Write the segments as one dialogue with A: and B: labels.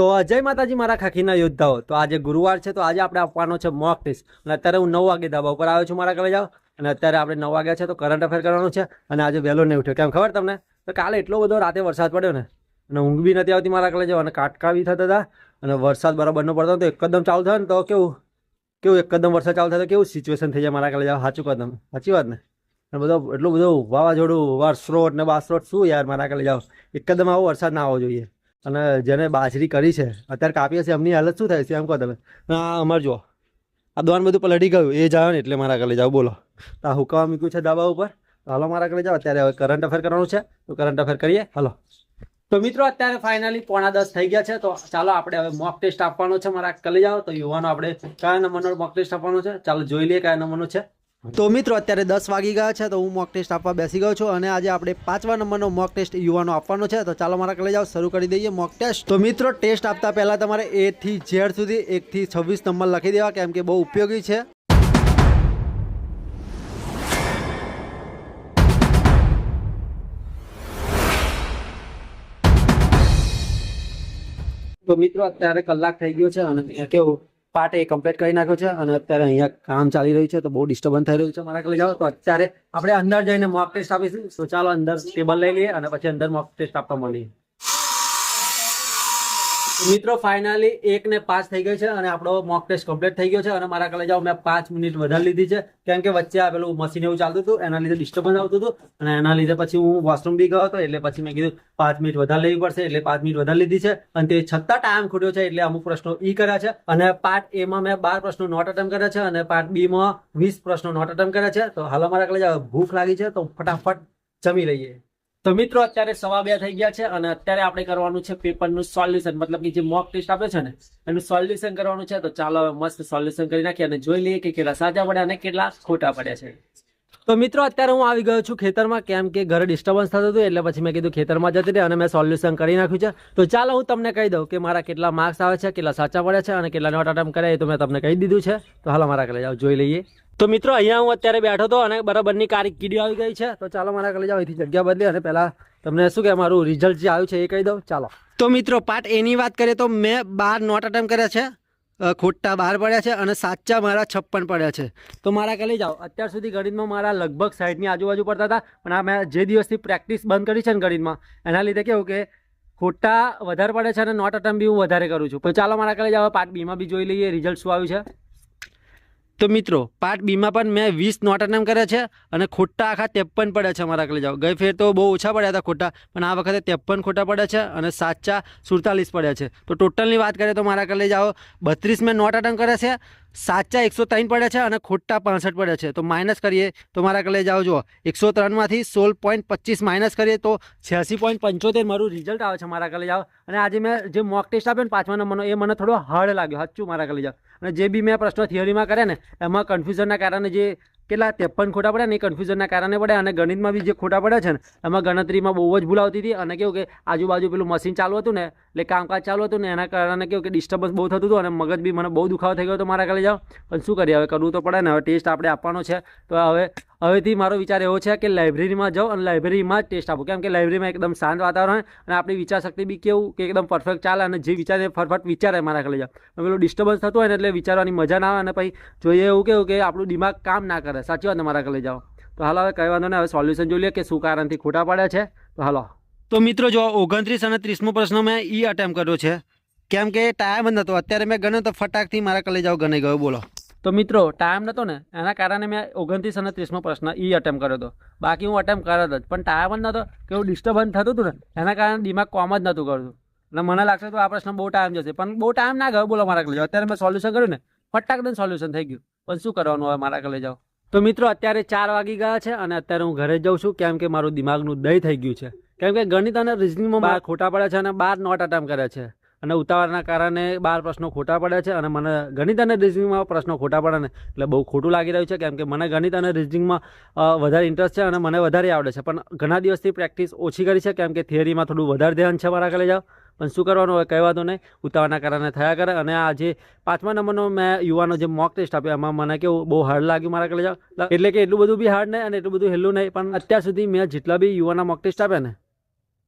A: તો, જય માતાજી, મારા ખાખીના યોદ્ધાઓ. તો આજે ગુરુવાર છે, તો આજે આપણે આપવાનો છે મોક ટેસ્ટ અને અત્યારે હું નવ વાગે ધાબા ઉપર આવ્યો છું મારા ઘરે જાઓ. અને અત્યારે આપણે નવ વાગ્યા છે, તો કરંટ અફેર કરવાનું છે. અને આજે વહેલો નહીં ઉઠ્યો. કેમ ખબર તમને? તો કાલે એટલો બધો રાતે વરસાદ પડ્યો ને. અને ઊંઘ બી નથી આવતી મારા ઘરે જાઓ. અને કાટકા બી થતા હતા. અને વરસાદ બરાબર ન પડતો તો એકદમ ચાલુ થયો ને, તો કેવું? કેવું એકદમ વરસાદ ચાલુ થાય તો કેવું સિચ્યુએશન થઈ જાય મારા ઘરે જાઓ? સાચું કદમ સાચી વાત ને? અને બધો, એટલું બધું વાવાઝોડું વારસ્રોટ ને બાસરોટ શું યાર મારા ઘરે જાઓ? એકદમ આવો વરસાદ ના આવવો જોઈએ. અને જેને બાજરી કરી છે અત્યારે કાપીએ છીએ એમની હાલત શું થાય છે એમ કહો તમે? આ અમારે જુઓ. આ દોન બધું પલટી ગયું. એ જાવ ને એટલે મારા ઘરે જાઓ બોલો. તો આ હુકવા મૂક્યું છે ધાબા ઉપર? હાલો મારા ઘરે જાઓ. અત્યારે હવે કરંટ અફેર કરવાનું છે. તો કરંટ અફેર કરીએ. હાલો. તો મિત્રો અત્યારે ફાઇનલી પોણા દસ થઈ ગયા છે. તો ચાલો આપણે હવે મોક ટેસ્ટ આપવાનો છે મારા કલેજાઓ તો યુવાનો આપણે કયા નંબરનો મોક ટેસ્ટ આપવાનો છે? ચાલો જોઈ લઈએ કયા નંબરનો છે. તો મિત્રો, અત્યારે દસ વાગી ગયા છે, તો હું મોક ટેસ્ટ આપવા બેસી ગયો છું અને આજે આપણે પાંચમા નંબરનો મોક ટેસ્ટ યુવાનો આપવાનો છે. તો ચાલો મારા કલે જાઓ શરૂ કરી દઈએ મોક ટેસ્ટ તો મિત્રો ટેસ્ટ આપતા પહેલા તમારે એ થી ઝેડ સુધી એક થી છવ્વીસ નંબર લખી દેવા, કેમ કે બહુ ઉપયોગી છે. તો મિત્રો, અત્યારે કલાક થઈ ગયો છે અને કેવું પાર્ટ એ કમ્પ્લીટ કરી નાખ્યો છે અને અત્યારે અહીંયા કામ ચાલી રહ્યું છે તો બહુ ડિસ્ટર્બન્સ થઈ રહ્યું છે મારા કલે જાઓ તો અત્યારે આપણે અંદર જઈને મોક ટેસ્ટ આપીશું. તો ચાલો અંદર ટેબલ લઈ લઈએ અને પછી અંદર મોક ટેસ્ટ આપવા મળીએ મિત્રો ફાઇનલી એક ને પાંચ થઈ ગઈ છે અને આપણો મોક ટેસ્ટ કમ્પ્લીટ થઈ ગયો છે અને મારા કલે જાઓ મેં પાંચ મિનિટ વધારે લીધી છે, કેમ કે વચ્ચે આ મશીન એવું ચાલતું હતું, એના લીધે ડિસ્ટર્બન્સ આવતું હતું અને એના લીધે પછી હું વોશરૂમ બી ગયો હતો, એટલે પછી મેં કીધું પાંચ મિનિટ વધારે લેવી પડશે, એટલે પાંચ મિનિટ વધારે લીધી છે. અને તે છતાં ટાઈમ ખૂટ્યો છે, એટલે અમુક પ્રશ્નો ઈ કર્યા છે. અને પાર્ટ એમાં મેં બાર પ્રશ્નો નોટ અટેમ્પ કર્યા છે અને પાર્ટ બી માં વીસ પ્રશ્નો નોટ અટેમ્પ કર્યા છે. તો હાલ મારા કલે જાઓ ભૂખ લાગી છે, તો ફટાફટ જમી લઈએ. તો મિત્રો, અત્યારે સવા બે થઈ ગયા છે અને અત્યારે આપણે કરવાનું છે પેપરનું સોલ્યુશન. મતલબ કે જે મોક ટેસ્ટ આપે છે ને, એનું સોલ્યુશન કરવાનું છે. તો ચાલો હવે મસ્ત સોલ્યુશન કરી નાખીએ અને જોઈ લઈએ કે કેટલા સાચા પડ્યા અને કેટલા ખોટા પડ્યા છે. તો મિત્રો, અત્યારે હું આવી ગયો છું ખેતરમાં. કેમ કે ઘરે ડિસ્ટર્બન્સ થતું હતું એટલે પછી મેં કીધું ખેતરમાં જતી રહી અને મેં સોલ્યુશન કરી નાખ્યું છે. તો ચાલો હું તમને કહી દઉં કે મારા કેટલા માર્ક્સ આવે છે, કેટલા સાચા પડ્યા છે અને કેટલા નોટ અટેમ્પ કર્યા એ તો મેં તમને કહી દીધું છે. તો હાલો મારા કલે જાઓ, જોઈ લઈએ. તો મિત્રો, અહીંયા હું અત્યારે બેઠો હતો અને બરાબરની કારીગીરી આવી ગઈ છે. તો ચાલો મારા કલે જાઓ અહીંથી જગ્યા બદલી અને પહેલાં તમને શું કે મારું રિઝલ્ટ જે આવ્યું છે એ કહી દઉં. ચાલો. તો મિત્રો પાર્ટ એની વાત કરીએ તો મેં બાર નોટ અટેમ્પ કર્યા છે. ખોટા બાર પડ્યા છે અને સાચા મારા છપ્પન પડ્યા છે. તો મારા કલે જાઓ. અત્યાર સુધી ગણિતમાં મારા લગભગ સાઈડની આજુબાજુ પડતા હતા, પણ આ મેં જે દિવસથી પ્રેક્ટિસ બંધ કરી છે ને ગણિતમાં, એના લીધે કેવું કે ખોટા વધારે પડે છે અને નોટ અટેમ્પ બી હું વધારે કરું છું. તો ચાલો મારા કાલે જાઓ પાર્ટ બીમાં બી જોઈ લઈએ, રિઝલ્ટ શું આવ્યું છે. તો મિત્રો પાર્ટ બીમાં પણ મેં વીસ નોટ અટેમ્પ કર્યા છે અને ખોટા આખા ત્રેપન પડ્યા છે મારા કલે જાઓ ગઈ ફેર તો બહુ ઓછા પડ્યા હતા ખોટા, પણ આ વખતે ત્રેપન ખોટા પડ્યા છે અને સાચા સુડતાલીસ પડ્યા છે. તો ટોટલની વાત કરીએ તો મારા કલે જાઓ બત્રીસ મેં નોટ અટેમ્પ કર્યા છે સાચા એકસો ત્રણ પડ્યા છે અને ખોટા પાસઠ પડ્યા છે. તો માઇનસ કરીએ તો મારા કલે જાઓ જુઓ, એકસો ત્રણમાંથી સોળ પોઈન્ટ પચીસ માઇનસ કરીએ તો છ્યાસી પોઈન્ટ પંચોતેર મારું રિઝલ્ટ આવે છે મારા કલે જાઓ. અને આજે મેં જે મોક ટેસ્ટ આપ્યો ને પાંચમા નંબરનો, એ મને થોડો હાર્ડ લાગ્યો. સાચું મારા કલે જાઓ. અને જે બી મેં પ્રશ્નો થિયરીમાં કર્યા ને, એમાં કન્ફ્યુઝનના કારણે જે કેટલા, ત્રેપન ખોટા પડ્યા ને, એ કન્ફ્યુઝનના કારણે પડ્યા અને ગણિતમાં બી જે ખોટા પડ્યા છે ને, એમાં ગણતરીમાં બહુ જ ભૂલ આવતી હતી. અને કેવું કે આજુબાજુ પેલું મશીન ચાલુ હતું ને એટલે કામકાજ ચાલુ હતું ને એના કારણે કેવું કે ડિસ્ટર્બન્સ બહુ થતું હતું અને મગજ બી મને બહુ દુખાવો થઈ ગયો હતો મારા કાલે જાઓ. પણ શું કરીએ, હવે કરવું તો પડે ને, હવે ટેસ્ટ આપણે આપવાનો છે. તો હવે, હવેથી મારો વિચાર એવો છે કે લાઇબ્રેરીમાં જાઉં અને લાઇબ્રેરીમાં જ ટેસ્ટ આપું. કેમ કે લાઇબ્રેરીમાં એકદમ શાંત વાતાવરણ અને આપણી વિચારશક્તિ બી કેવું કે એકદમ પરફેક્ટ ચાલે અને જે વિચારે ફટફટ વિચારે મારા કાલે જાઓ. પેલું ડિસ્ટર્બન્સ થતું હોય ને એટલે વિચારવાની મજા ના આવે અને પછી જોઈએ એવું કેવું કે આપણું દિમાગ કામ ના કરે. સાચી વાત ને મારા કાલે જાઓ. તો હાલો, હવે કઈ વાંધો નહીં, હવે સોલ્યુશન જોઈ લઈએ કે શું કારણથી ખોટા પડ્યા છે. તો હાલો. તો મિત્રો જો ઓગણત્રીસ અને ત્રીસમો પ્રશ્ન મેં ઈ અટેમ્પ કર્યો છે. કેમ કે ટાઈમ જ નહોતો અત્યારે મેં ગણ્યો તો ફટાકથી મારા કલે જાઓ ગણાઈ ગયો. બોલો. તો મિત્રો ટાઈમ નહોતો ને, એના કારણે મેં ઓગણત્રીસ અને ત્રીસમો પ્રશ્ન એ અટેમ્પ કર્યો હતો. બાકી હું અટેમ્પ કરત જ, પણ ટાઈમ જ નહોતો કે એવું ડિસ્ટર્બન્સ થતું હતું ને, એના કારણે દિમાગ કોમ જ નહોતું કરતું. અને મને લાગશે તો આ પ્રશ્ન બહુ ટાઈમ જશે. પણ બહુ ટાઈમ ના ગયો. બોલો મારા કલે અત્યારે મેં સોલ્યુશન કર્યું ને, ફટાક દઈને સોલ્યુશન થઈ ગયું. પણ શું કરવાનું હવે મારા કલે જાઓ તો મિત્રો, અત્યારે ચાર વાગી ગયા છે અને અત્યારે હું ઘરે જાઉં છું, કેમ કે મારું દિમાગનું દહીં થઈ ગયું છે. કેમ કે ગણિત અને રિઝનિંગમાં બાર ખોટા પડે છે અને બાર નોટ અટેમ્પ કરે છે. અને ઉતાવળના કારણે બાર પ્રશ્નો ખોટા પડે છે અને મને ગણિત અને રિઝનિંગમાં પ્રશ્નો ખોટા પડે ને એટલે બહુ ખોટું લાગી રહ્યું છે કેમ કે મને ગણિત અને રિઝનિંગમાં વધારે ઇન્ટરેસ્ટ છે અને મને વધારે આવડે છે. પણ ઘણા દિવસથી પ્રેક્ટિસ ઓછી કરી છે કેમ કે થિયરીમાં થોડું વધારે ધ્યાન છે મારા કલે જાઓ પણ શું કરવાનું હોય કહેવા દો નહીં ઉતાવળના કારણે થયા કરે. અને આ જે પાંચમા નંબરનો મેં યુવાનો જે મોક ટેસ્ટ આપ્યો એમાં મને કેવું બહુ હાર્ડ લાગ્યું મારા કલે જાઓ એટલે કે એટલું બધું બી હાર્ડ નહીં અને એટલું બધું હેલું નહીં. પણ અત્યાર સુધી મેં જેટલા બી યુવાના મોક ટેસ્ટ આપ્યા ને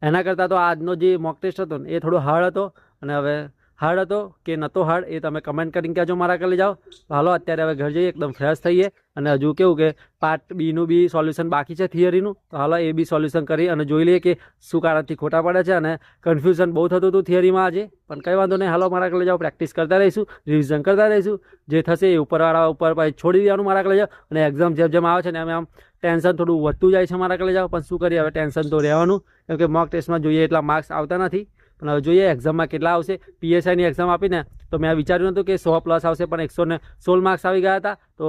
A: એના કરતાં તો આજનો જે મોક ટેસ્ટ હતો ને, એ થોડો હાર્ડ હતો અને હવે હાર્ડ હતો કે નહોતો હાર્ડ એ તમે કમેન્ટ કરીને કહેજો મારા કરી જાઓ. હાલો, અત્યારે હવે ઘર જઈએ, એકદમ ફ્રેશ થઈએ. અને હજુ કેવું કે પાર્ટ બીનું બી સોલ્યુશન બાકી છે થિયરીનું તો હાલો, એ બી સોલ્યુશન કરી અને જોઈ લઈએ કે શું કારણથી ખોટા પડે છે અને કન્ફ્યુઝન બહુ થતું હતું થિયરીમાં આજે. પણ કંઈ વાંધો નહીં, હાલો, મારા કરી જાઓ પ્રેક્ટિસ કરતા રહીશું રિવિઝન કરતા રહીશું. જે થશે એ ઉપરવાળા ઉપર પછી છોડી દેવાનું મારા કરી જાઓ. અને એક્ઝામ જેમ જેમ આવે છે ને એમ આમ ટેન્શન થોડું વધતું જાય છે મારા કરી જાઓ. પણ શું કરીએ, હવે ટેન્શન તો રહેવાનું. કેમ કે મોક ટેસ્ટમાં જોઈએ એટલા માર્ક્સ આવતા નથી. પણ હવે જોઈએ એક્ઝામમાં કેટલા આવશે. પીએસઆઈની એક્ઝામ આપીને તો મેં વિચાર્યું નહોતું કે સો પ્લસ આવશે, પણ એકસો ને સોળ માર્ક્સ આવી ગયા હતા. તો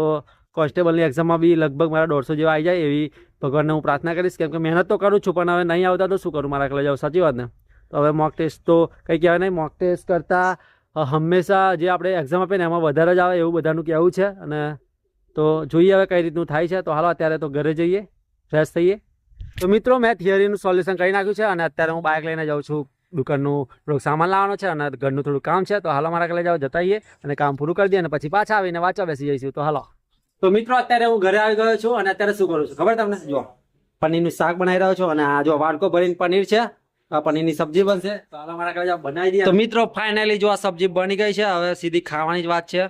A: કોન્સ્ટેબલની એક્ઝામમાં બી લગભગ મારા દોઢસો જેવા આવી જાય એવી ભગવાનને હું પ્રાર્થના કરીશ. કેમ કે મહેનત તો કરું છું, પણ હવે નહીં આવતા તો શું કરું? મારા કલે જાઓ સાચી વાત ને? તો હવે મોક ટેસ્ટ તો કંઈ કહેવાય નહીં. મોક ટેસ્ટ કરતાં હંમેશા જે આપણે એક્ઝામ આપીએ ને એમાં વધારે જ આવે એવું બધાનું કહેવું છે. અને તો જોઈએ હવે કઈ રીતનું થાય છે. તો હાલો, અત્યારે તો ઘરે જઈએ ફ્રેશ થઈએ. તો મિત્રો, મેં થિયરીનું સોલ્યુશન કરી નાખ્યું છે અને અત્યારે હું બાઇક લઈને જાઉં છું. દુકાનનું થોડુંક સામાન લાવવાનો છે અને ઘરનું થોડું કામ છે, તો હાલો મારા કલે જાઓ, જતાઈએ અને કામ પૂરું કરી દઈએ અને પછી પાછા આવીને વાંચવા બેસી જઈશું. તો હાલો. તો મિત્રો, અત્યારે હું ઘરે આવી ગયો છું અને અત્યારે શું કરું છું? ખબર તમને? જો પનીરનું શાક બનાવી રહ્યો છું અને આ જો વાડકો ભરીને પનીર છે. પનીરની સબ્જી બનશે. તો હાલો મારા ઘરે બનાવી દઈએ. તો મિત્રો ફાઇનલી જો આ સબ્જી બની ગઈ છે, હવે સીધી ખાવાની જ વાત છે.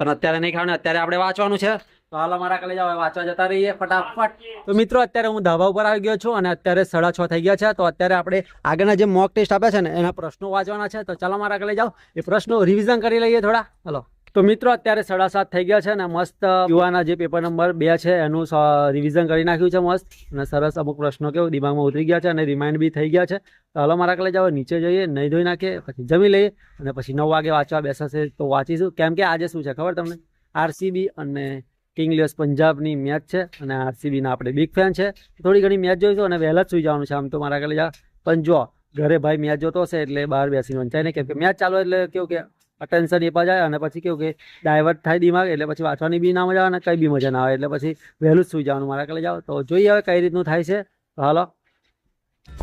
A: પણ અત્યારે નહીં ખાવાની, અત્યારે આપણે વાંચવાનું છે. તો હાલો મારા કલે જાઓ હવે વાંચવા જતા રહીએ ફટાફટ. તો મિત્રો અત્યારે હું ધાબા ઉપર આવી ગયો છું અને અત્યારે સાડા છ થઈ ગયા છે. તો અત્યારે આપણે આગળના જે મોક ટેસ્ટ આપ્યા છે ને એના પ્રશ્નો વાંચવાના છે. તો ચાલો મારા કલે જાઓ. એ પ્રશ્નો રિવિઝન કરી લઈએ થોડા. હલો. તો મિત્રો અત્યારે સાડા સાત થઈ ગયા છે અને મસ્ત યુવાના જે પેપર નંબર બે છે એનું રિવિઝન કરી નાખ્યું છે મસ્ત. અને સરસ અમુક પ્રશ્નો કેવું દિમાગમાં ઉતરી ગયા છે અને રિમાઇન્ડ બી થઈ ગયા છે. તો હલો મારા કલે જાઓ. નીચે જઈએ નહીં ધોઈ નાખીએ પછી જમી લઈએ અને પછી નવ વાગે વાંચવા બેસાશે તો વાંચીશું. કેમ કે આજે શું છે ખબર તમને? આરસીબી અને કિંગ્સ પંજાબની મેચ છે અને આરસીબીના આપણે બિગ ફેન છે. થોડી ઘણી મેચ જોઈશું અને વહેલા જ સુઈ જવાનું છે. આમ તો મારા કલેજા પણ જો ઘરે ભાઈ મેચ જોતો હશે એટલે બહાર બેસીને વંચાય ને કેમ કે મેચ ચાલુ એટલે કેવું કે અટેન્શન એપા જાય અને પછી કેવું કે ડાયવર્ટ થાય દિમાગ એટલે પછી વાંચવાની બી ના મજા આવે અને કંઈ બી મજા ના આવે એટલે પછી વહેલું જ સુઈ જવાનું મારા કલે જાઓ તો જોઈએ હવે કઈ રીતનું થાય છે. Hello.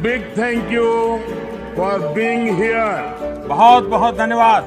B: Big thank you for being here
C: બહુ બહુ ધન્યવાદ.